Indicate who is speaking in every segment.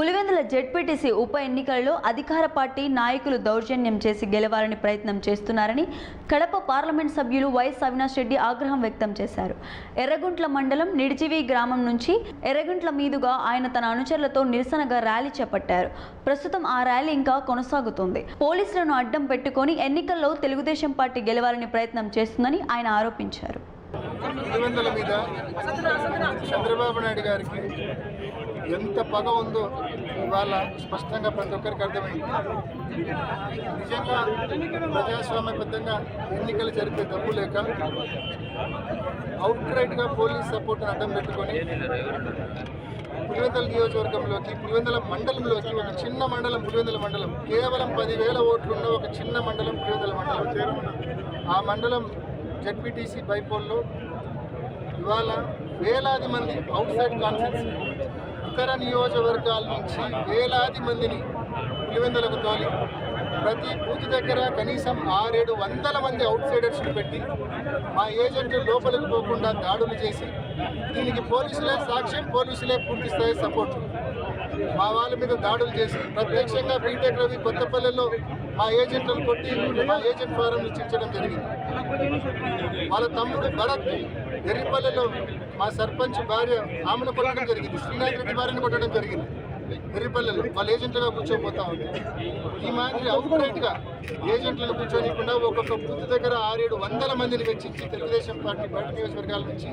Speaker 1: Pulivendula ZPTC ఉప ఎన్నికలలో అధికార పార్టీ నాయకులు దౌర్జన్యం చేసి గెలవాలని ప్రయత్నం చేస్తున్నారని కడప పార్లమెంట్ సభ్యులు వైఎస్ అవినాష్ రెడ్డి ఆగ్రహం వ్యక్తం చేశారు. ఎర్రగుంట్ల మండలం నిడిజివి గ్రామం నుంచి ఎర్రగుంట్ల మీదుగా ఆయన తన అనుచరులతో నిరసనగా ర్యాలీ చేపట్టారు. ప్రస్తుతం ఆ ర్యాలీ ఇంకా కొనసాగుతుంది. పోలీసులను అడ్డం పెట్టుకొని ఎన్నికల్లో తెలుగుదేశం పార్టీ గెలవాలని ప్రయత్నం చేస్తుందని ఆయన ఆరోపించారు.
Speaker 2: పులివెందుల మీద చంద్రబాబు నాయుడు గారికి ఎంత పగ ఉందో ఇవాళ స్పష్టంగా ప్రతి ఒక్కరికి అర్థమైంది. నిజంగా ప్రజాస్వామ్యబద్ధంగా ఎన్నికలు జరిపే డబ్బు లేక అవుట్ రైట్గా పోలీస్ సపోర్ట్ని అడ్డం పెట్టుకొని పులివెందుల నియోజకవర్గంలోకి పులివెందుల మండలంలోకి ఒక చిన్న మండలం పులివెందుల మండలం కేవలం పదివేల ఓట్లున్న ఒక చిన్న మండలం పులివెందుల మండలం. ఆ మండలం జడ్పీటీసీ బైపోల్లో ఇవాళ వేలాది మంది అవుట్ సైడ్ కాన్ఫరెన్స్. ఇతర నియోజకవర్గాల నుంచి వేలాది మందిని పులివెందులకు తోలి ప్రతి బూత్ దగ్గర కనీసం ఆరేడు వందల మంది అవుట్ సైడర్స్ని పెట్టి మా ఏజెంట్లు లోపలికి పోకుండా దాడులు చేసి దీనికి పోలీసులే సాక్ష్యం పోలీసులే పూర్తి స్థాయి సపోర్ట్. మా వాళ్ళ మీద దాడులు చేసి ప్రత్యక్షంగా బీటెక్ రవి కొత్తపల్లెలో మా ఏజెంట్లను కొట్టి మా ఏజెంట్ ఫారం ఇచ్చించడం జరిగింది. వాళ్ళ తమ్ముడు భరత్ ఎర్రిపల్లెలో మా సర్పంచ్ భార్య ఆమెను కొట్టడం జరిగింది. శ్రీనాథ్ రెడ్డి భార్యను కొట్టడం జరిగింది. ఎర్రిపల్లెలో వాళ్ళ ఏజెంట్లుగా కూర్చోపోతా ఉంది. ఈ మాదిరి అవుట్గా ఏజెంట్లను కూర్చోనికుండా ఒక్కొక్క బూత్ దగ్గర ఆరేడు వందల మందిని వెచ్చించి తెలుగుదేశం పార్టీ బయట నియోజకవర్గాల నుంచి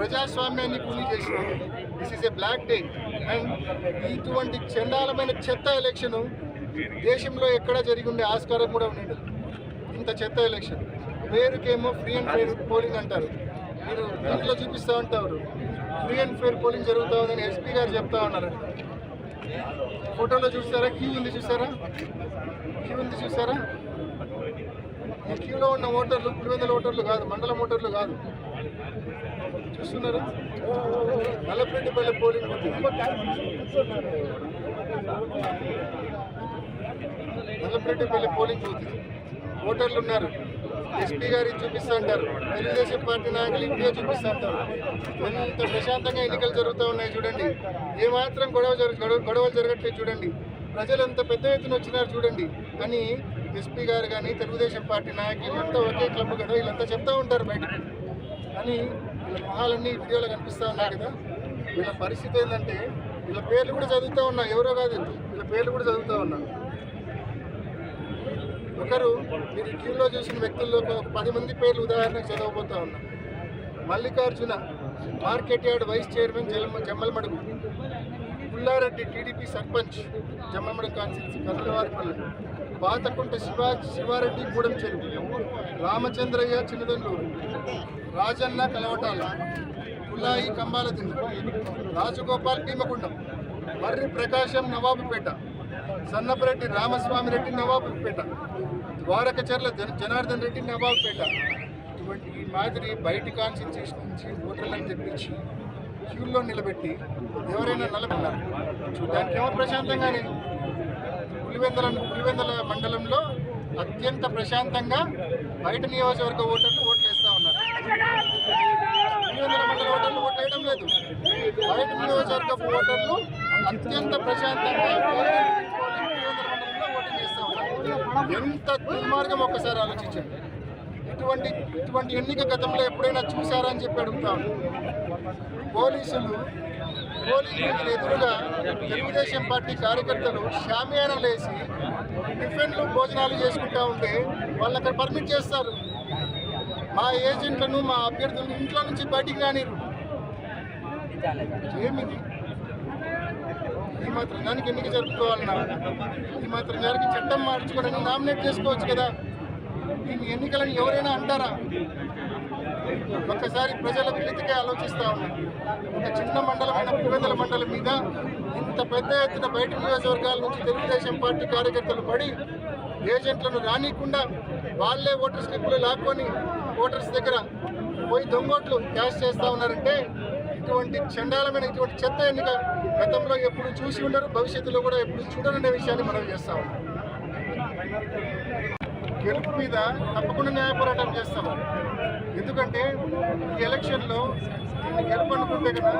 Speaker 2: ప్రజాస్వామ్యాన్ని కూలీ చేసిన this is a black day and ఇటువంటి చండాలమైన చెత్త ఎలక్షన్ దేశంలో ఎక్కడ జరిగి ఉండే ఆస్కారం కూడా ఉండదు. ఇంత చెత్త ఎలక్షన్ పేరుకేమో ఫ్రీ అండ్ ఫెయిర్ పోలింగ్ అంటారు. మీరు ఇంట్లో చూపిస్తూ ఉంటారు. ఫ్రీ అండ్ ఫెయిర్ పోలింగ్ జరుగుతూ ఉందని ఎస్పీ గారు చెప్తా ఉన్నారు. ఫోటోలో చూసారా క్యూ ఉంది చూసారా క్యూ ఉంది చూసారా ఈ క్యూలో ఉన్న ఓటర్లు పులివెందుల ఓటర్లు కాదు మండలం ఓటర్లు కాదు. చూస్తున్నారా? నల్లపరెడ్డిపల్లి పోలింగ్ ఉంది నల్లపరెడ్డిపల్లి పోలింగ్ బూత్ ఓటర్లు ఉన్నారు. ఎస్పీ గారికి చూపిస్తా ఉంటారు తెలుగుదేశం పార్టీ నాయకులు ఇండియా చూపిస్తా అంటారు. ఎంత ప్రశాంతంగా ఎన్నికలు జరుగుతూ ఉన్నాయి చూడండి. ఏమాత్రం గొడవ జరు గొడవ గొడవలు జరగట్లేదు చూడండి. ప్రజలు ఎంత పెద్ద ఎత్తున వచ్చినారు చూడండి. కానీ ఎస్పీ గారు కానీ తెలుగుదేశం పార్టీ నాయకులు వీళ్ళంతా ఒకే క్లబ్ కదా వీళ్ళంతా చెప్తూ ఉంటారు బయటకు. కానీ వీళ్ళ మొహాలన్నీ వీడియోలో కనిపిస్తూ ఉన్నాయి కదా. వీళ్ళ పరిస్థితి ఏంటంటే వీళ్ళ పేర్లు కూడా చదువుతూ ఉన్నా ఎవరో కాదు వీళ్ళ పేర్లు కూడా చదువుతూ ఉన్నా. ఒకరు మీరు ఈ క్యూలో చూసిన వ్యక్తుల్లో ఒక పది మంది పేర్లు ఉదాహరణకు చదవబోతా ఉన్నా. Mallikarjuna market yard vice chairman జల్మ Jammalamadugu. Pullareddy TDP sarpanch Jammalamadugu constituency Kadalavaripalli. పాతకుంట Siva Sivareddy Gudem Cheruvu. Ramachandraiah చిన్నదండూరు. Rajanna కలవటాల. పుల్లాయి Kambala దిండు రాజగోపాల్ భీమగుండం. మర్రి ప్రకాశం నవాబుపేట. సన్నపరెడ్డి రామస్వామి రెడ్డి నవాబుపేట ద్వారకచర్ల జన జనార్దన్ రెడ్డి నవాబుపేట. ఇటువంటి ఈ మాదిరి బయటి కాన్స్టిట్యూషన్ నుంచి ఓటర్లను తెప్పించి క్యూల్లో నిలబెట్టి ఎవరైనా నిలబడినారు చూడడానికి ఏమో ప్రశాంతంగానే పులివెందల పులివెందల మండలంలో అత్యంత ప్రశాంతంగా బయట నియోజకవర్గ ఓటర్లు ఓట్లు వేస్తూ ఉన్నారు. పులివెందల మండల ఓటర్లు ఓట్లు వేయడం లేదు. బయట నియోజకవర్గ ఓటర్లు అత్యంత ప్రశాంతంగా ఓటింగ్ ఎంత దుర్మార్గం ఒక్కసారి ఆలోచించండి. ఇటువంటి ఇటువంటి ఎన్నిక గతంలో ఎప్పుడైనా చూశారని చెప్పి అడుగుతాను. పోలీసులు పోలీసులకు ఎదురుగా తెలుగుదేశం పార్టీ కార్యకర్తలు షామియానం వేసి టిఫిన్లు భోజనాలు చేసుకుంటా ఉంటే వాళ్ళు అక్కడ పర్మిట్ చేస్తారు. మా ఏజెంట్లను మా అభ్యర్థులను ఇంట్లో నుంచి బయటికి రానిరు. ఏమిది? ఈ మాత్రం దానికి ఎన్నిక జరుపుకోవాలన్నా? ఈ మాత్రం దానికి చట్టం మార్చుకోవడానికి నామినేట్ చేసుకోవచ్చు కదా. దీన్ని ఎన్నికలను ఎవరైనా అంటారా? ఒక్కసారి ప్రజల వినతికే ఆలోచిస్తా ఉన్నారు ఒక చిన్న మండలమైన పులివెందుల మండలం మీద ఇంత పెద్ద ఎత్తున బయట నియోజకవర్గాల నుంచి తెలుగుదేశం పార్టీ కార్యకర్తలు పడి ఏజెంట్లను రానియకుండా వాళ్ళే ఓటర్ స్లిప్లు లాక్కొని ఓటర్స్ దగ్గర పోయి దొంగోట్లు క్యాష్ చేస్తూ ఉన్నారంటే ఇటువంటి చండాలమైన ఇటువంటి చెత్త ఎన్నిక గతంలో ఎప్పుడు చూసి ఉండరు భవిష్యత్తులో కూడా ఎప్పుడు చూడరనే విషయాన్ని మనం చేస్తా ఉన్నాం. గెలుపు మీద తప్పకుండా న్యాయ పోరాటం చేస్తాం. ఎందుకంటే ఈ ఎలక్షన్లో గెలుపు అనుకుంటే కదా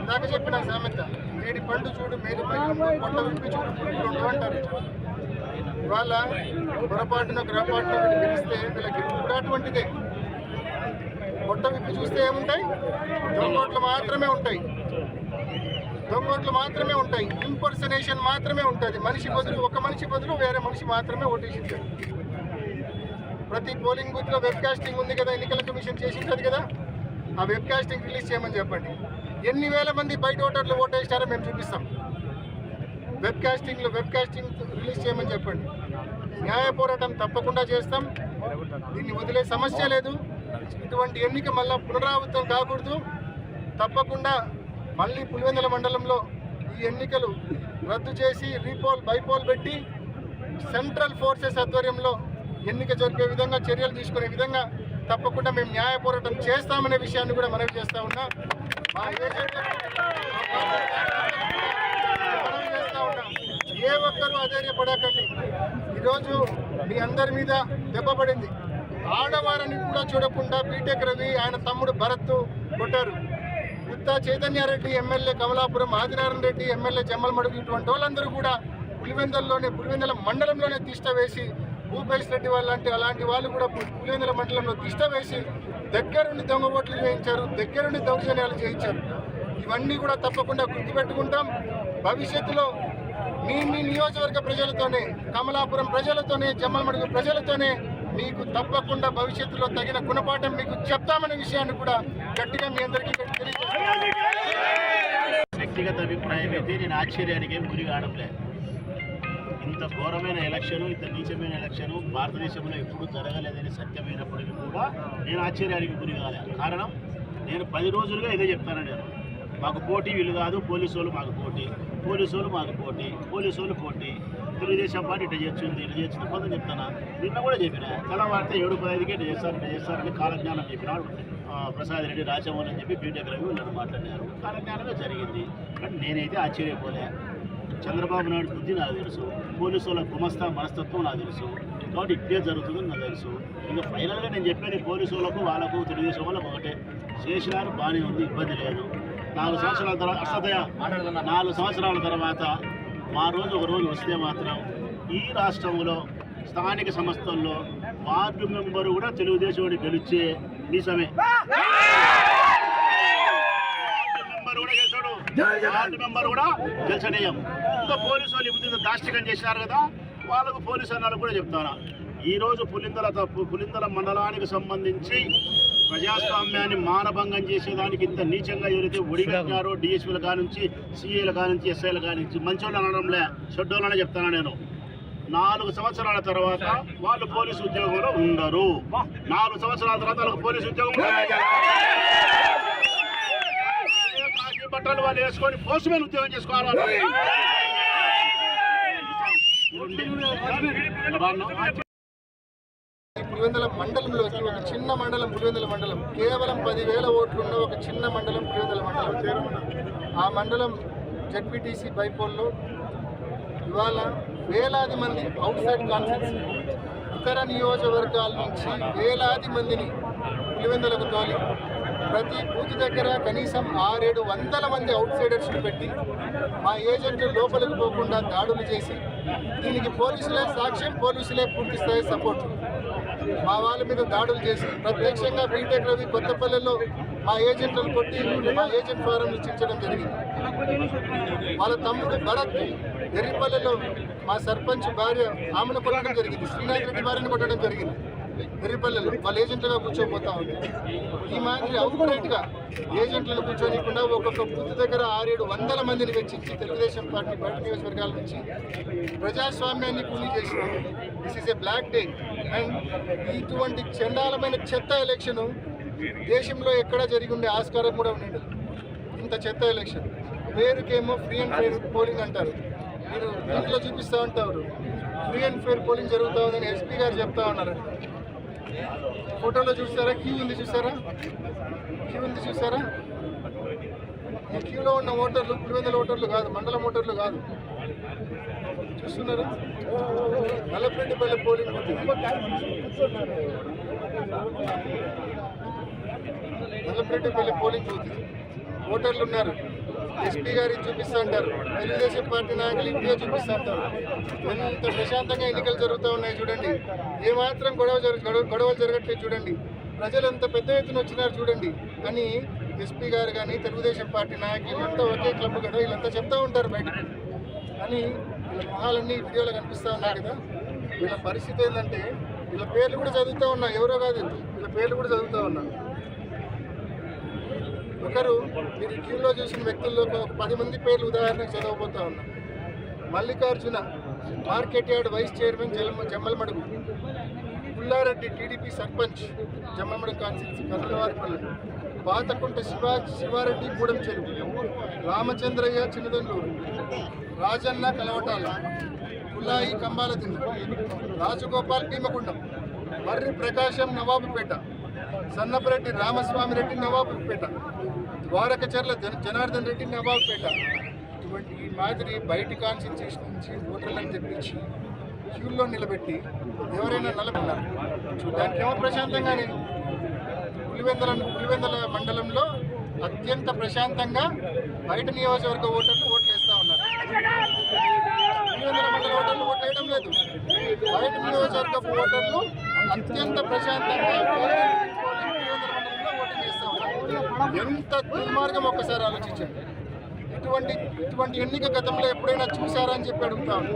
Speaker 2: ఇందాక చెప్పిన సామెత నేడి పండు చూడు మేలు పొట్ట విప్పి చూడు పురుగులు అంటారు. ఇవాళ పొరపాటున గ్రహపాటున వీళ్ళు గెలిస్తే వీళ్ళకి కూడా అటువంటిదే. పొట్ట విప్పి చూస్తే ఏముంటాయి? దొంగోట్లు మాత్రమే ఉంటాయి. దొంగోట్లు మాత్రమే ఉంటాయి. ఇంపర్సనేషన్ మాత్రమే ఉంటుంది. మనిషి బదులు ఒక మనిషి బదులు వేరే మనిషి మాత్రమే ఓటేసింటాడు. ప్రతి పోలింగ్ బూత్లో వెబ్ కాస్టింగ్ ఉంది కదా ఎన్నికల కమిషన్ చేసింటుంది కదా ఆ వెబ్ కాస్టింగ్ రిలీజ్ చేయమని చెప్పండి. ఎన్ని వేల మంది బయట ఓటర్లు ఓటేస్తారో మేము చూపిస్తాం. వెబ్ కాస్టింగ్లో వెబ్ కాస్టింగ్ రిలీజ్ చేయమని చెప్పండి. న్యాయ పోరాటం తప్పకుండా చేస్తాం. దీన్ని వదిలే సమస్య లేదు. ఇటువంటి ఎన్నిక మళ్ళా పునరావృతం కాకూడదు. తప్పకుండా మళ్ళీ పులివెందుల మండలంలో ఈ ఎన్నికలు రద్దు చేసి రీపోల్ బైపోల్ పెట్టి సెంట్రల్ ఫోర్సెస్ ఆధ్వర్యంలో ఎన్నిక జరిపే విధంగా చర్యలు తీసుకునే విధంగా తప్పకుండా మేము న్యాయ పోరాటం చేస్తామనే విషయాన్ని కూడా మనవి చేస్తూ ఉన్నా. చేస్తా ఉన్నాం ఏ ఒక్కరూ అధైర్యపడకండి ఈరోజు మీ అందరి మీద దెబ్బపడింది ఆడవారని కూడా చూడకుండా బీటెక్ రవి ఆయన తమ్ముడు భరత్ కొట్టారు. గుత్తా చైతన్యారెడ్డి ఎమ్మెల్యే కమలాపురం ఆదినారాయణ రెడ్డి ఎమ్మెల్యే జమ్మలమడుగు ఇటువంటి వాళ్ళందరూ కూడా పులివెందల్లోనే పులివెందల మండలంలోనే తిష్ట వేసి భూపేష్ రెడ్డి వాళ్ళంటే లాంటి అలాంటి వాళ్ళు కూడా పులివెందల మండలంలో తిష్ట వేసి దగ్గరుండి దొంగ ఓట్లు చేయించారు దగ్గరుండి దౌర్జన్యాలు చేయించారు. ఇవన్నీ కూడా తప్పకుండా గుర్తుపెట్టుకుంటాం. భవిష్యత్తులో మీ మీ నియోజకవర్గ ప్రజలతోనే కమలాపురం ప్రజలతోనే జమ్మలమడుగు ప్రజలతోనే మీకు తప్పకుండా భవిష్యత్తులో తగిన గుణపాఠం మీకు చెప్తామనే విషయాన్ని కూడా గట్టిగా మీ అందరికీ
Speaker 3: వ్యక్తిగత అభిప్రాయం అయితే నేను ఆశ్చర్యానికి ఏం గురి కావడంలే ఇంత ఘోరమైన ఎలక్షన్ ఇంత నీచమైన ఎలక్షన్ భారతదేశంలో ఎప్పుడూ జరగలేదని సత్యమైనప్పటికీ కూడా నేను ఆశ్చర్యానికి గురి కాలే. కారణం నేను పది రోజులుగా ఇదే చెప్తాను నేను. మాకు పోటీ వీళ్ళు కాదు పోలీసు వాళ్ళు మాకు పోటీ. పోలీసు వాళ్ళు మాకు పోటీ. పోలీసు వాళ్ళు పోటీ. తెలుగుదేశం పార్టీ ఇట్లా చేస్తుంది ఇట్లా చేస్తుంది కొంత చెప్తాను? నిన్న కూడా చెప్పిన. తెల్లవారితే ఏడు పదహైదుకే ఇట్లా చేస్తారు ఇట్లా చేస్తారని కాలజ్ఞానం చెప్పినాడు ఆ, ప్రసాద్ రెడ్డి రాజమోహన్ అని చెప్పి బీటెక్ రవి నన్ను మాట్లాడినారు. కాలజ్ఞానమే జరిగింది. కానీ నేనైతే ఆశ్చర్యపోలే. చంద్రబాబు నాయుడు బుద్ధి నాకు తెలుసు. పోలీసు వాళ్ళ గుమస్తా మనస్తత్వం నాకు తెలుసు. కాబట్టి ఇట్టే జరుగుతుందని నాకు తెలుసు. ఇంకా ఫైనల్గా నేను చెప్పేది పోలీసు వాళ్ళకు వాళ్ళకు తెలుగుదేశం వాళ్ళకు ఒకటే. చేసినారు బాగానే ఉంది ఇబ్బంది లేదు. నాలుగు సంవత్సరాల తర్వాత నాలుగు సంవత్సరాల తర్వాత మా రోజు ఒక రోజు వస్తే మాత్రం ఈ రాష్ట్రంలో స్థానిక సంస్థల్లో వార్డు మెంబరు కూడా తెలుగుదేశం గెలిచే నిజమే. మెంబర్ కూడా గెలిచాడు. వార్డు మెంబర్ కూడా గెలిచనీయం ఇంకా పోలీసు వాళ్ళు ఇప్పుడు దాష్టికం చేసినారు కదా వాళ్ళకు పోలీసు అన్నారు కూడా చెప్తాను ఈ రోజు పులిందల తప్పు పులిందల మండలానికి సంబంధించి ప్రజాస్వామ్యాన్ని మానభంగం చేసేదానికి ఇంత నీచంగా ఎవరైతే ఒడిగట్టినారో డిఎస్పీల కానుంచి సిఐల కానుంచి ఎస్ఐల కానుంచి మంచోళ్ళు అనడంలే చెడ్డోళ్ళనే చెప్తాను నేను నాలుగు సంవత్సరాల తర్వాత వాళ్ళు పోలీసు ఉద్యోగంలో ఉండరు నాలుగు సంవత్సరాల తర్వాత వాళ్ళకి పోలీసు ఉద్యోగం బట్టలు వాళ్ళు వేసుకొని పోస్ట్ మ్యాన్ ఉద్యోగం చేసుకోవాలి వాళ్ళు.
Speaker 2: పులివెందుల మండలంలోకి ఒక చిన్న మండలం పులివెందుల మండలం. కేవలం పదివేల ఓట్లు ఉన్న ఒక చిన్న మండలం పులివెందుల మండలం. ఆ మండలం జడ్పీటీసీ బైపోల్లో ఇవాళ వేలాది మంది అవుట్ సైడ్ కాన్ఫరెన్స్ ఇతర నియోజకవర్గాల నుంచి వేలాది మందిని పులివెందులకు తోలి ప్రతి బూత్ దగ్గర కనీసం ఆరేడు వందల మంది అవుట్ సైడర్స్ని పెట్టి మా ఏజెంట్లు లోపలికి పోకుండా దాడులు చేసి దీనికి పోలీసులే సాక్ష్యం పోలీసులే పూర్తి స్థాయి సపోర్ట్. మా వాళ్ళ మీద దాడులు చేసి ప్రత్యక్షంగా బీటెక్ రవి కొత్తపల్లెలో మా ఏజెంట్లను కొట్టి మా ఏజెంట్ ఫారం రచించడం జరిగింది. వాళ్ళ తమ్ముడు భరత్ ఎర్రిపల్లెలో మా సర్పంచ్ భార్య ఆమెను కొట్టడం జరిగింది. శ్రీనాథ్ రెడ్డి భార్యను కొట్టడం జరిగింది. ఎర్రిపల్లెలో వాళ్ళ ఏజెంట్లుగా కూర్చోబోతా ఉంది. ఈ మాదిరి అవుట్ ఏజెంట్లను కూర్చోనికుండా ఒక్కొక్క బూత్ దగ్గర ఆరేడు వందల మందిని వెచ్చించి తెలుగుదేశం పార్టీ బయట నియోజకవర్గాల నుంచి ప్రజాస్వామ్యాన్ని కూలీ చేసిన. This is a black day ఇటువంటి చండాలమైన చెత్త ఎలక్షన్ దేశంలో ఎక్కడ జరిగి ఉండే ఆస్కారం కూడా ఉండేది. ఇంత చెత్త ఎలక్షన్. పేరుకేమో ఫ్రీ అండ్ ఫెయిర్ పోలింగ్ అంటారు. మీరు ఇంట్లో చూపిస్తూ ఉంటారు. ఫ్రీ అండ్ ఫెయిర్ పోలింగ్ జరుగుతూ ఉందని ఎస్పీ గారు చెప్తా ఉన్నారు. ఫోటోలో చూసారా క్యూ ఉంది చూసారా క్యూ ఉంది చూసారా ఈ క్యూలో ఉన్న ఓటర్లు పులివెందుల ఓటర్లు కాదు మండలం ఓటర్లు కాదు. చూస్తున్నారా? Nallapareddypalli polling booth Nallapareddypalli polling booth ఓటర్లు ఉన్నారు. ఎస్పీ గారికి చూపిస్తా ఉంటారు తెలుగుదేశం పార్టీ నాయకులు ఇంటిగా చూపిస్తా అంటారు. ఎంత ప్రశాంతంగా ఎన్నికలు జరుగుతూ ఉన్నాయి చూడండి. ఏమాత్రం గొడవ జరుగు గొడవలు జరగట్లేదు చూడండి. ప్రజలు ఎంత పెద్ద ఎత్తున వచ్చినారు చూడండి. కానీ ఎస్పీ గారు కానీ తెలుగుదేశం పార్టీ నాయకులు వీళ్ళంతా ఒకే క్లబ్ కదా వీళ్ళంతా చెప్తా ఉంటారు బయటకు. కానీ వీళ్ళ మొహాలన్నీ వీడియోలో కనిపిస్తూ ఉన్నాయి కదా. వీళ్ళ పరిస్థితి ఏంటంటే వీళ్ళ పేర్లు కూడా చదువుతూ ఉన్నా ఎవరో కాదు వీళ్ళ. పేర్లు కూడా చదువుతూ ఉన్నా. ఒకరు మీరు క్యూలో చూసిన వ్యక్తుల్లో ఒక పది మంది పేర్లు ఉదాహరణకు చదవబోతా ఉన్నా. Mallikarjuna market yard vice chairman జల్మ Jammalamadugu. Pullareddy TDP sarpanch Jammalamadugu constituency Kadalavaripalli Pathakunta Siva Sivareddy Gudem Cheruvu. Ramachandraiah చిన్నదండూరు. Rajanna కలవటాల. పుల్లాయి Kambala దిండు రాజగోపాల్ భీమకుండం మర్రి ప్రకాశం నవాబుపేట సన్నపరెడ్డి రామస్వామిరెడ్డి నవాబుపేట ద్వారకచర్ల జన జనార్దన్ రెడ్డి నవాబుపేట. ఇటువంటి ఈ మాదిరి బయట కాన్స్టిట్యూషన్ నుంచి ఓటర్లను తెప్పించి క్యూల్లో నిలబెట్టి ఎవరైనా నిలబడినారు చూడడానికి ఏమో ప్రశాంతంగానే పులివెందల పులివెందల మండలంలో అత్యంత ప్రశాంతంగా బయట నియోజకవర్గ ఓటర్లు ఓట్లు వేస్తూ ఉన్నారు. పులివెందల మండల ఓటర్లు ఓట్లు వేయడం లేదు. బయట నియోజకవర్గ ఓటర్లు అత్యంత ప్రశాంతంగా ఓటింగ్ ఉన్నారు ఎంత దుర్మార్గం ఒక్కసారి ఆలోచించండి. ఇటువంటి ఇటువంటి ఎన్నిక గతంలో ఎప్పుడైనా చూసారా అని చెప్పి అడుగుతాను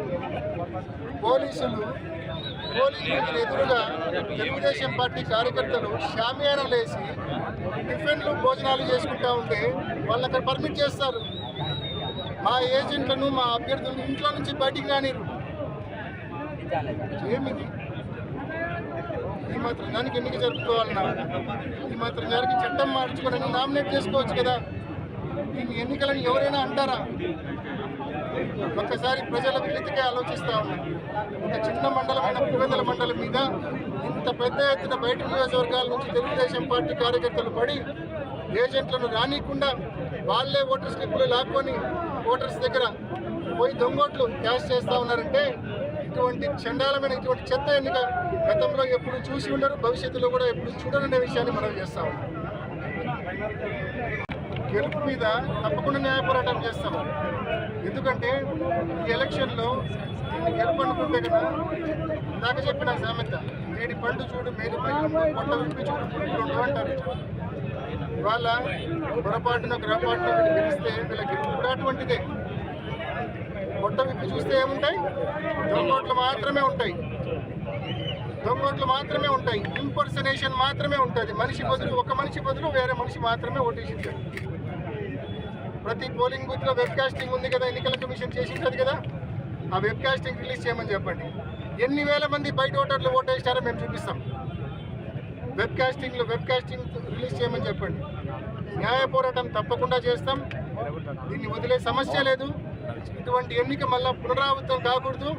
Speaker 2: పోలీసులు పోలింగ్ ఎదురుగా తెలుగుదేశం పార్టీ కార్యకర్తలు షామియానాలు వేసి టిఫిన్లు భోజనాలు చేసుకుంటా ఉంటే వాళ్ళు అక్కడ పర్మిట్ చేస్తారు. మా ఏజెంట్లను మా అభ్యర్థులను ఇంట్లో నుంచి బయటికి రానిరు. ఏమిది? ఈ మాత్రం దానికి ఎన్నిక జరుపుకోవాలన్నా. ఈ మాత్రం దానికి చట్టం మార్చుకొని నామినేట్ చేసుకోవచ్చు కదా. దీన్ని ఎన్నికలను ఎవరైనా అంటారా? ఒక్కసారి ప్రజల విలితికే ఆలోచిస్తా ఉన్నారు ఒక చిన్న మండలమైన పులివెందుల మండలం మీద ఇంత పెద్ద ఎత్తున బయట నియోజకవర్గాల నుంచి తెలుగుదేశం పార్టీ కార్యకర్తలు పడి ఏజెంట్లను రానియకుండా వాళ్ళే ఓటర్ స్లిప్లు లాక్కొని ఓటర్స్ దగ్గర పోయి దొంగోట్లు క్యాష్ చేస్తూ ఉన్నారంటే ఇటువంటి చండాలమైన ఇటువంటి చెత్త ఎన్నిక గతంలో ఎప్పుడు చూసి ఉండరు భవిష్యత్తులో కూడా ఎప్పుడు చూడరనే విషయాన్ని మనం చేస్తా ఉన్నాం. గెలుపు మీద తప్పకుండా న్యాయ పోరాటం చేస్తాము ఎందుకంటే ఈ ఎలక్షన్లో గెలుపు అనుకుంటే కదా ఇందాక చెప్పిన సామెత మేడి పండు చూడు మేలు పండు పొట్ట విప్పి చూడు అంటారు. ఇవాళ పొరపాటున గ్రహపాటున వీళ్ళు గెలిస్తే వీళ్ళకి కూడా అటువంటిదే. పొట్ట విప్పి చూస్తే ఏముంటాయి? దొంగోట్లు మాత్రమే ఉంటాయి. దొంగోట్లు మాత్రమే ఉంటాయి. ఇంపర్సనేషన్ మాత్రమే ఉంటుంది. మనిషి బదులు ఒక మనిషి బదులు వేరే మనిషి మాత్రమే ఓటేసింటాడు ప్రతి పోలింగ్ బూత్లో వెబ్ కాస్టింగ్ ఉంది కదా ఎన్నికల కమిషన్ చేసింటుంది కదా. ఆ వెబ్ కాస్టింగ్ రిలీజ్ చేయమని చెప్పండి. ఎన్ని వేల మంది బయట ఓటర్లు ఓటేస్తారో మేము చూపిస్తాం. వెబ్ కాస్టింగ్లో వెబ్ కాస్టింగ్ రిలీజ్ చేయమని చెప్పండి. న్యాయ పోరాటం తప్పకుండా చేస్తాం. దీన్ని వదిలే సమస్య లేదు. ఇటువంటి ఎన్నిక మళ్ళా పునరావృతం కాకూడదు.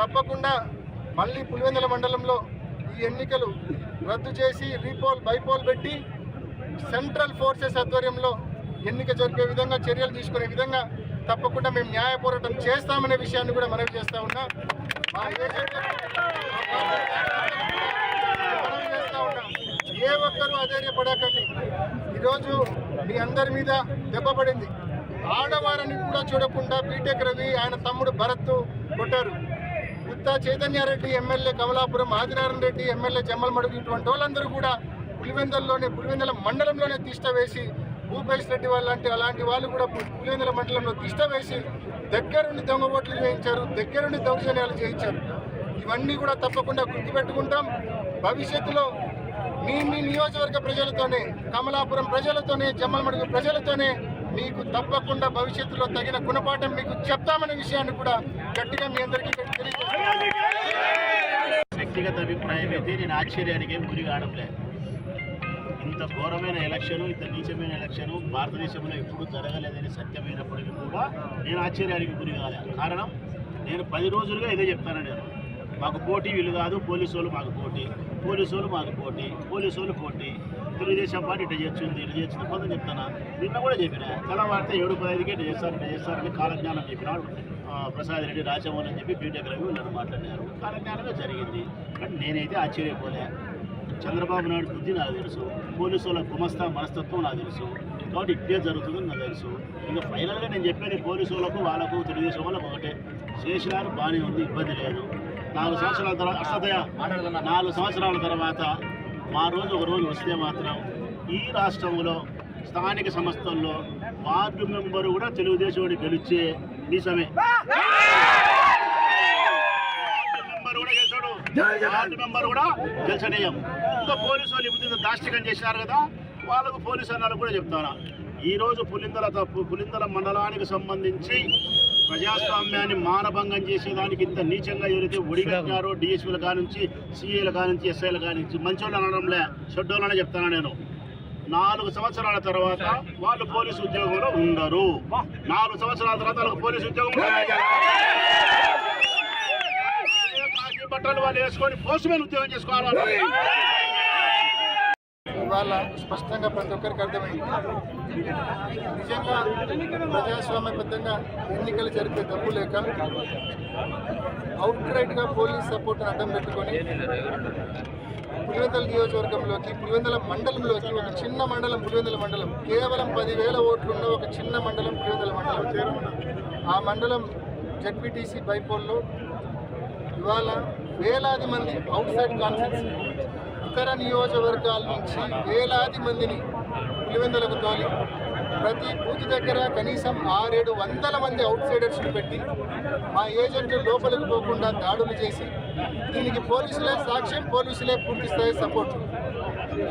Speaker 2: తప్పకుండా మళ్ళీ పులివెందుల మండలంలో ఈ ఎన్నికలు రద్దు చేసి రీపోల్ బైపోల్ పెట్టి సెంట్రల్ ఫోర్సెస్ ఆధ్వర్యంలో ఎన్నిక జరిపే విధంగా చర్యలు తీసుకునే విధంగా తప్పకుండా మేము న్యాయ పోరాటం చేస్తామనే విషయాన్ని కూడా మనవి చేస్తా ఉన్నా మా ఏజెంట్లకు, మనవి చేస్తా ఉన్నాం. ఏ ఒక్కరూ అధైర్యపడకండి. ఈరోజు మీ అందరి మీద దెబ్బపడింది ఆడవారిని కూడా చూడకుండా బీటెక్ రవి ఆయన తమ్ముడు భరత్ కొట్టారు. గుత్తా చైతన్యారెడ్డి ఎమ్మెల్యే కమలాపురం ఆదినారాయణ రెడ్డి ఎమ్మెల్యే జమ్మలమడుగు ఇటువంటి వాళ్ళందరూ కూడా పులివెందల్లోనే పులివెందల మండలంలోనే తిష్ట వేసి భూపేష్ రెడ్డి వాళ్ళు లాంటి అలాంటి వాళ్ళు కూడా పు- పులివెందుల మండలంలో తిష్ట వేసి దగ్గరుండి దొంగ ఓట్లు చేయించారు దగ్గరుండి దౌర్జన్యాలు చేయించారు. ఇవన్నీ కూడా తప్పకుండా గుర్తుపెట్టుకుంటాం. భవిష్యత్తులో మీ మీ నియోజకవర్గ ప్రజలతోనే కమలాపురం ప్రజలతోనే జమ్మలమడుగు ప్రజలతోనే మీకు తప్పకుండా భవిష్యత్తులో తగిన గుణపాఠం మీకు చెప్తామనే విషయాన్ని కూడా గట్టిగా మీ అందరికీ
Speaker 3: వ్యక్తిగత అభిప్రాయం అయితే నేను ఆశ్చర్యానికి గురి కావడంలే ఇంత ఘోరమైన ఎలక్షన్ ఇంత నీచమైన ఎలక్షన్ భారతదేశంలో ఎప్పుడూ జరగలేదని సత్యమైనప్పటికీ కూడా నేను ఆశ్చర్యానికి గురి కాలే కారణం నేను పది రోజులుగా ఇదే చెప్తాను నేను మాకు పోటీ వీళ్ళు కాదు పోలీసు వాళ్ళు మాకు పోటీ. పోలీసు వాళ్ళు మాకు పోటీ. పోలీసు వాళ్ళు పోటీ. తెలుగుదేశం పార్టీ ఇట్లా చేస్తుంది ఇట్లా చేస్తుంది కొంత చెప్తాను? నిన్న కూడా చెప్పిన. తెల్లవారితే ఏడు పదహైదుకి ఇట్లా చేస్తారు ఇట్లా చేస్తారని కాలజ్ఞానం చెప్పినాడు ప్రసాద్ రెడ్డి రాజమోహన్ అని చెప్పి బీటెక్ రవి నన్ను మాట్లాడినారు. కాలజ్ఞానమే జరిగింది. బట్ నేనైతే ఆశ్చర్యపోలే. చంద్రబాబు నాయుడు బుద్ధి నాకు తెలుసు. పోలీసు వాళ్ళ గుమస్తా మనస్తత్వం నాకు తెలుసు. కాబట్టి ఇట్టే జరుగుతుందని నాకు తెలుసు. ఇంకా ఫైనల్గా నేను చెప్పేది పోలీసు వాళ్ళకు వాళ్ళకు తెలుగుదేశం వాళ్ళకు ఒకటే. చేసినారు బాగానే ఉంది ఇబ్బంది లేదు. నాలుగు సంవత్సరాల తర్వాత అసదయ నాలుగు సంవత్సరాల తర్వాత మా రోజు ఒక రోజు వస్తే మాత్రం ఈ రాష్ట్రంలో స్థానిక సంస్థల్లో వార్డు మెంబరు కూడా తెలుగుదేశం గెలిచే నిజమే. వార్డు మెంబర్ కూడా మెంబర్ కూడా గెలిచనీయం. ఇంకా పోలీసు వాళ్ళు ఇప్పుడు దాష్టికం చేసినారు కదా వాళ్ళకు పోలీసు అన్నారు కూడా చెప్తారా? ఈ రోజు పులిందల తప్పు పులిందల మండలానికి సంబంధించి ప్రజాస్వామ్యాన్ని మానభంగం చేసేదానికి ఇంత నీచంగా ఎవరైతే ఒడిగట్టారో డిఎస్పీల కానుంచి సిఏల కానుంచి ఎస్ఐల కానుంచి మంచోళ్ళు అనడంలే చెడ్డోళ్ళనే చెప్తాను నేను. నాలుగు సంవత్సరాల తర్వాత వాళ్ళు పోలీసు ఉద్యోగంలో ఉండరు. నాలుగు సంవత్సరాల తర్వాత వాళ్ళకి పోలీసు ఉద్యోగం బట్టలు వాళ్ళు వేసుకొని పోస్ట్మెన్ ఉద్యోగం చేసుకోవాలి.
Speaker 2: ఇవాళ స్పష్టంగా ప్రతి ఒక్కరికి అర్థమైంది. నిజంగా ప్రజాస్వామ్యబద్ధంగా ఎన్నికలు జరిపే డబ్బు లేక అవుట్ రైట్గా పోలీస్ సపోర్ట్ అడ్డం పెట్టుకొని పులివెందల నియోజకవర్గంలోకి పులివెందల మండలంలోకి ఒక చిన్న మండలం పులివెందల మండలం కేవలం పదివేల ఓట్లున్న ఒక చిన్న మండలం పులివెందల మండలం. ఆ మండలం జడ్పీటీసీ బైపోల్లో ఇవాళ వేలాది మంది అవుట్ సైడ్ కాన్ఫరెన్స్ ఇతర నియోజకవర్గాల నుంచి వేలాది మందిని పులివెందులకు తోలి ప్రతి బూత్ దగ్గర కనీసం ఆరేడు వందల మంది అవుట్ సైడర్స్ని పెట్టి మా ఏజెంట్లు లోపలికి పోకుండా దాడులు చేసి దీనికి పోలీసులే సాక్ష్యం పోలీసులే పూర్తి స్థాయి సపోర్ట్.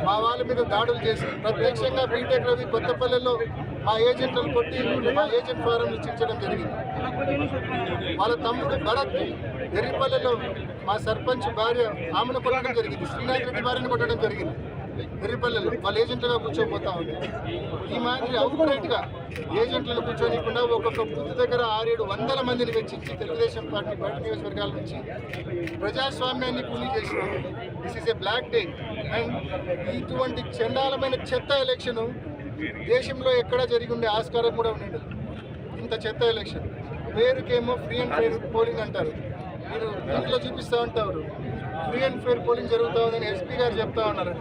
Speaker 2: మా వాళ్ళ మీద దాడులు చేసి ప్రత్యక్షంగా బీటెక్ రవి కొత్తపల్లెలో మా ఏజెంట్లను కొట్టి మా ఏజెంట్ ఫారం ఇచ్చించడం జరిగింది. వాళ్ళ తమ్ముడు భరత్ ఎర్రిపల్లెలో మా సర్పంచ్ భార్య ఆమెను కొట్టడం జరిగింది. శ్రీనాథ్ రెడ్డి భార్యను కొట్టడం జరిగింది. ఎర్రిపల్లెలో వాళ్ళ ఏజెంట్లుగా కూర్చోపోతా ఉంది. ఈ మాదిరి అవుట్గా ఏజెంట్లను కూర్చోనికుండా ఒక్కొక్క బూత్ దగ్గర ఆరేడు వందల మందిని వెచ్చించి తెలుగుదేశం పార్టీ బయట నియోజకవర్గాల నుంచి ప్రజాస్వామ్యాన్ని కూలీ చేసిన this is a black day and ఇటువంటి చండాలమైన చెత్త ఎలక్షన్ దేశంలో ఎక్కడ జరిగి ఉండే ఆస్కారం కూడా ఉండేది. ఇంత చెత్త ఎలక్షన్. పేరుకేమో ఫ్రీ అండ్ ఫెయిర్ పోలింగ్ అంటారు. మీరు దీంట్లో చూపిస్తూ ఉంటారు. ఫ్రీ అండ్ ఫేర్ పోలింగ్ జరుగుతూ ఉందని ఎస్పీ గారు చెప్తా ఉన్నారు.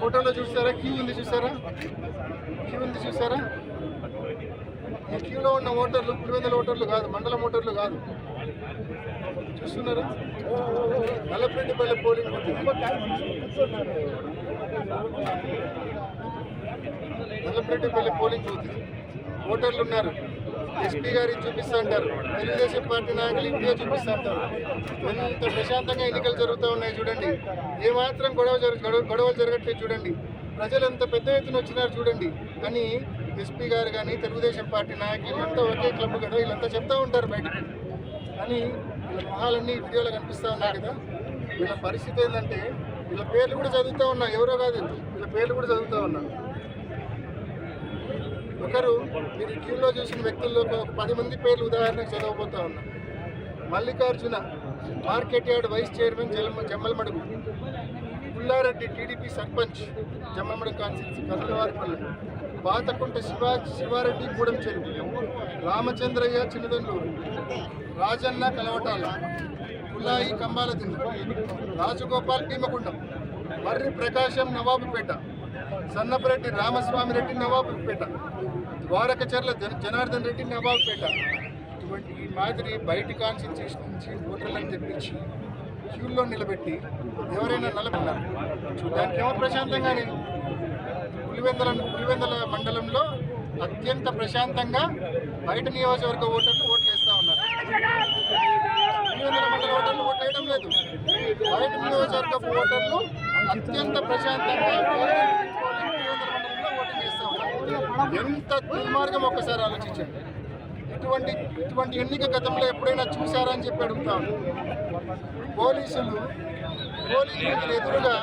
Speaker 2: ఫోటోలో చూసారా క్యూ ఉంది చూసారా క్యూ ఉంది చూసారా ఈ క్యూలో ఉన్న ఓటర్లు పులివెందుల ఓటర్లు కాదు మండలం ఓటర్లు కాదు. చూస్తున్నారా? Nallapareddypalli polling booth Nallapareddypalli polling అవుతుంది ఓటర్లు ఉన్నారు. ఎస్పీ గారికి చూపిస్తా అంటారు. తెలుగుదేశం పార్టీ నాయకులు ఇండియా చూపిస్తా అంటారు. ఎంత ప్రశాంతంగా ఎన్నికలు జరుగుతూ ఉన్నాయి చూడండి. ఏమాత్రం గొడవ జరు గొడవ- గొడవలు జరగట్లేదు చూడండి. ప్రజలు ఎంత పెద్ద ఎత్తున వచ్చినారు చూడండి. కానీ ఎస్పీ గారు కానీ తెలుగుదేశం పార్టీ నాయకులు వీళ్ళంతా ఒకే క్లబ్ కదా వీళ్ళంతా చెప్తూ ఉంటారు బయటకు. కానీ వీళ్ళ మొహాలన్నీ వీడియోలో కనిపిస్తూ ఉన్నాయి కదా. వీళ్ళ పరిస్థితి ఏంటంటే వీళ్ళ పేర్లు కూడా చదువుతూ ఉన్నా ఎవరో కాదు వీళ్ళ. పేర్లు కూడా చదువుతూ ఉన్నాను ఒకరు మీరు క్యూలో చూసిన వ్యక్తుల్లో ఒక పది మంది పేర్లు ఉదాహరణకు చదవబోతా ఉన్నా. Mallikarjuna market yard vice chairman జల్మ Jammalamadugu Pulla Reddy TDP sarpanch Jammalamadugu constituency Kadalavaripalli Pathakunta Siva Sivareddy Gudem Cheruvu Ramachandraiah చిన్నదండూరు Rajanna కలవటాల పుల్లాయి Kambala దిండు రాజగోపాల్ భీమకుండం మర్రి ప్రకాశం నవాబుపేట సన్నపరెడ్డి రామస్వామిరెడ్డి నవాబుపేట ద్వారకచర్ల జన జనార్దన్ రెడ్డి నవాబ్పేట. ఇటువంటి ఈ మాదిరి బయటి కాన్స్టిట్యూషన్ నుంచి ఓటర్లను తెప్పించి క్యూల్లో నిలబెట్టి ఎవరైనా నిలబడినారు చూడడానికి ఏమో ప్రశాంతంగానే పులివెందల పులివెందల మండలంలో అత్యంత ప్రశాంతంగా బయట నియోజకవర్గ ఓటర్లు ఓట్లు వేస్తూ ఉన్నారు. పులివెందల మండల ఓటర్లు ఓట్లు వేయడం లేదు. బయట నియోజకవర్గ ఓటర్లు అత్యంత ప్రశాంతంగా పులివెందుల మండలంలో ఓటింగ్ చేస్తూ ఉన్నారు ఎంత దుర్మార్గం ఒక్కసారి ఆలోచించండి. ఇటువంటి ఇటువంటి ఎన్నిక గతంలో ఎప్పుడైనా చూశారని అని చెప్పి అడుగుతాను పోలీసులు పోలీసులు ఎదురుగా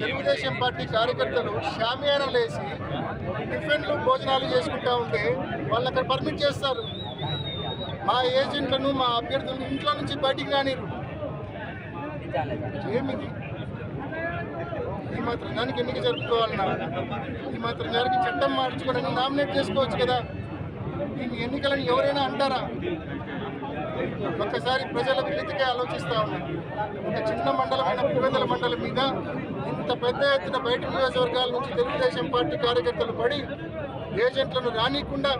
Speaker 2: తెలుగుదేశం పార్టీ కార్యకర్తలు షామియానం లేసి టిఫిన్లు భోజనాలు చేసుకుంటా ఉంటే వాళ్ళు అక్కడ పర్మిట్ చేస్తారు. మా ఏజెంట్లను మా అభ్యర్థులను ఇంట్లో నుంచి బయటికి రానిరు. ఏమిది? ఈ మాత్రం దానికి ఎన్నిక జరుపుకోవాలన్నా? ఈ మాత్రం దానికి చట్టం మార్చుకోవడానికి నామినేట్ చేసుకోవచ్చు కదా. దీన్ని ఎన్నికలను ఎవరైనా అంటారా? ఒక్కసారి ప్రజల వినతికే ఆలోచిస్తా ఉన్నాం. ఒక చిన్న మండలమైన పులివెందుల మండలం మీద ఇంత పెద్ద ఎత్తున బయట నియోజకవర్గాల నుంచి తెలుగుదేశం పార్టీ కార్యకర్తలు పడి ఏజెంట్లను రానియకుండా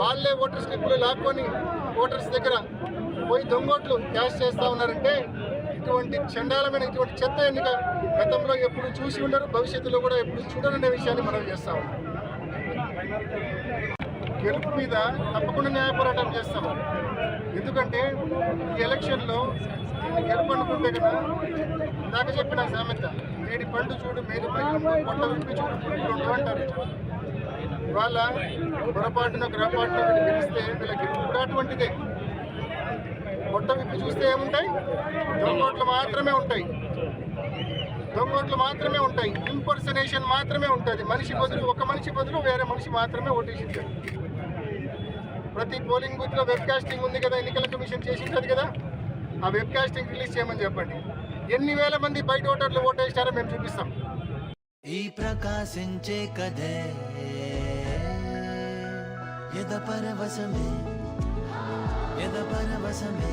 Speaker 2: వాళ్ళే ఓటర్ స్లిప్లు లాక్కొని ఓటర్స్ దగ్గర పోయి దొంగోట్లు క్యాష్ చేస్తా ఉన్నారంటే ఇటువంటి చండాలమైన ఇటువంటి చెత్త ఎన్నిక గతంలో ఎప్పుడు చూసి ఉండరు భవిష్యత్తులో కూడా ఎప్పుడు చూడరనే విషయాన్ని మనం చేస్తా ఉన్నాం. గెలుపు మీద తప్పకుండా న్యాయ పోరాటం చేస్తాం. ఎందుకంటే ఈ ఎలక్షన్లో గెలుపు అనుకుంటే కదా ఇందాక చెప్పిన సామెత మేడి పండు చూడు మేలు పొట్ట విప్పి చూడు పురుగులు అంటారు. ఇవాళ పొరపాటున గ్రహపాటున గెలిస్తే వీళ్ళ గెలుపు కూడా అటువంటిదే. పొట్ట విప్పి చూస్తే ఏముంటాయి? దొంగోట్లు మాత్రమే ఉంటాయి. దొంగోట్లు మాత్రమే ఉంటాయి. ఇంపర్సనేషన్ మాత్రమే ఉంటుంది. మనిషి బదులు ఒక మనిషి బదులు వేరే మనిషి మాత్రమే ఓటేసింటారు ప్రతి పోలింగ్ బూత్లో వెబ్ కాస్టింగ్ ఉంది కదా ఎన్నికల కమిషన్ చేసి కదా. ఆ వెబ్ కాస్టింగ్ రిలీజ్ చేయమని చెప్పండి. ఎన్ని వేల మంది బయట ఓటర్లు ఓటేస్తారో మేము చూపిస్తాం.
Speaker 4: ఈ ప్రకాశించే కదే ఎద పరవశమే. ఎద పరవశమే.